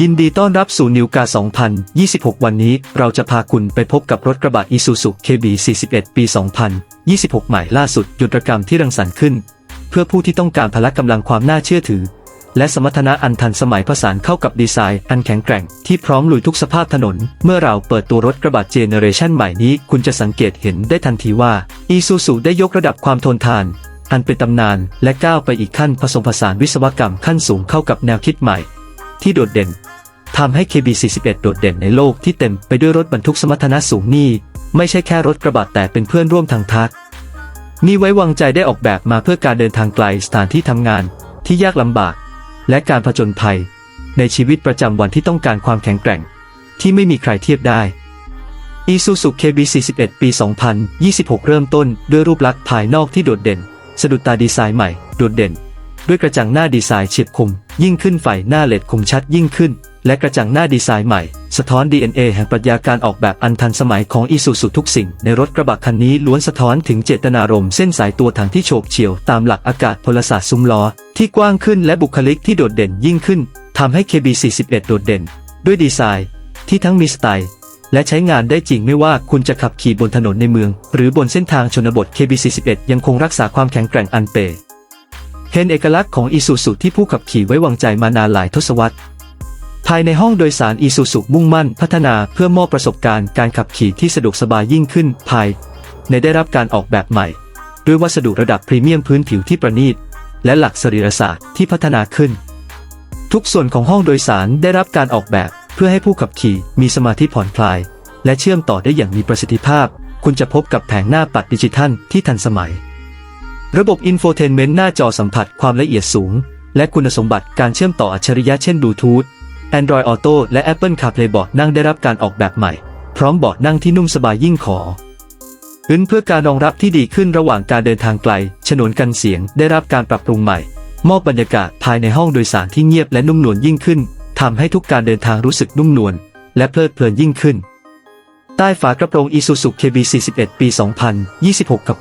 ยินดีต้อนรับสู่นิวกา 2026 วันนี้เราจะพาคุณไปพบกับรถกระบะ Isuzu KB 41 ปี 2026 ใหม่ล่าสุดยุทธกรรมที่รังสรรค์ขึ้น เพื่อผู้ที่ต้องการพละกำลังความน่าเชื่อถือ และสมรรถนะอันทันสมัยผสานเข้ากับดีไซน์ อันแข็งแกร่งที่พร้อมลุยทุกสภาพถนน เมื่อเราเปิดตัวรถกระบะเจเนเรชันใหม่นี้คุณจะสังเกตเห็นได้ทันทีว่า Isuzu ได้ยกระดับความทนทานอันเป็นตำนานและก้าวไปอีกขั้นผสมผสานวิศวกรรมขั้นสูงเข้ากับแนวคิดใหม่ ที่โดดเด่นทำให้ KB41 โดดเด่นในโลกที่เต็มไปด้วยรถบรรทุกสมรรถนะสูงนี่ ไม่ใช่แค่รถกระบะแต่เป็นเพื่อนร่วมทางทักนี่ไว้วางใจได้ออกแบบมาเพื่อการเดินทางไกลสถานที่ทำงานที่ยากลำบาก และการผจญภัย ในชีวิตประจำวันที่ต้องการความแข็งแกร่ง ที่ไม่มีใครเทียบได้ Isuzu KB41 ปี 2026 เริ่มต้นด้วยรูปลักษณ์ภายนอกที่โดดเด่น สะดุดตาดีไซน์ใหม่ โดดเด่น ด้วยกระจังหน้าดีไซน์เฉียบคม ยิ่งขึ้นไฟหน้าเลดคมชัดยิ่งขึ้น และกระจังหน้าดีไซน์ใหม่ สะท้อน DNA แห่งปรัชญาการออกแบบอันทันสมัยของ Isuzu ทุกสิ่ง ในรถกระบะคันนี้ล้วนสะท้อนถึงเจตนารมณ์เส้นสายตัวถังที่โฉบเฉี่ยวตามหลักอากาศพลศาสตร์ซุ้มล้อ ที่กว้างขึ้นและบุคลิกที่โดดเด่นยิ่งขึ้นทำให้ KB41 โดดเด่น ด้วยดีไซน์ที่ทั้งมีสไตล์และใช้งานได้จริงไม่ว่าคุณจะขับขี่บนถนนในเมือง หรือบนเส้นทางชนบท KB41 ยังคงรักษาความแข็งแกร่งอันเปร เห็นเอกลักษณ์ของอีซูซุที่ผู้ขับขี่ไว้วางใจมานานหลายทศวรรษ ภายในห้องโดยสารอีซูซุมุ่งมั่นพัฒนาเพื่อมอบประสบการณ์การขับขี่ที่สะดวกสบายยิ่งขึ้นภาย ในได้รับการออกแบบใหม่ ด้วยวัสดุระดับพรีเมียมพื้นผิวที่ประณีต และหลักสรีรศาสตร์ที่พัฒนาขึ้น ทุกส่วนของห้องโดยสารได้รับการออกแบบเพื่อให้ผู้ขับขี่มีสมาธิผ่อนคลาย และเชื่อมต่อได้อย่างมีประสิทธิภาพ คุณจะพบกับแผงหน้าปัดดิจิทัลที่ทันสมัย ระบบอินโฟเทนเมนต์หน้าจอสัมผัสความละเอียดสูง และคุณสมบัติการเชื่อมต่ออัจฉริยะเช่นบลูทูธ Android Auto และ Apple CarPlay เบาะนั่งได้รับการออกแบบใหม่ พร้อมเบาะนั่งที่นุ่มสบายยิ่งขออื่นเพื่อการรองรับที่ดีขึ้นระหว่างการเดินทางไกล ฉนวนกันเสียงได้รับการปรับปรุงใหม่ มอบบรรยากาศภายในห้องโดยสารที่เงียบและนุ่มนวลยิ่งขึ้นทำให้ทุกการเดินทางรู้สึกนุ่มนวลและเพลิดเพลินยิ่งขึ้น ใต้ฝากระโปรง Isuzu KB41 ปี 2026 กับ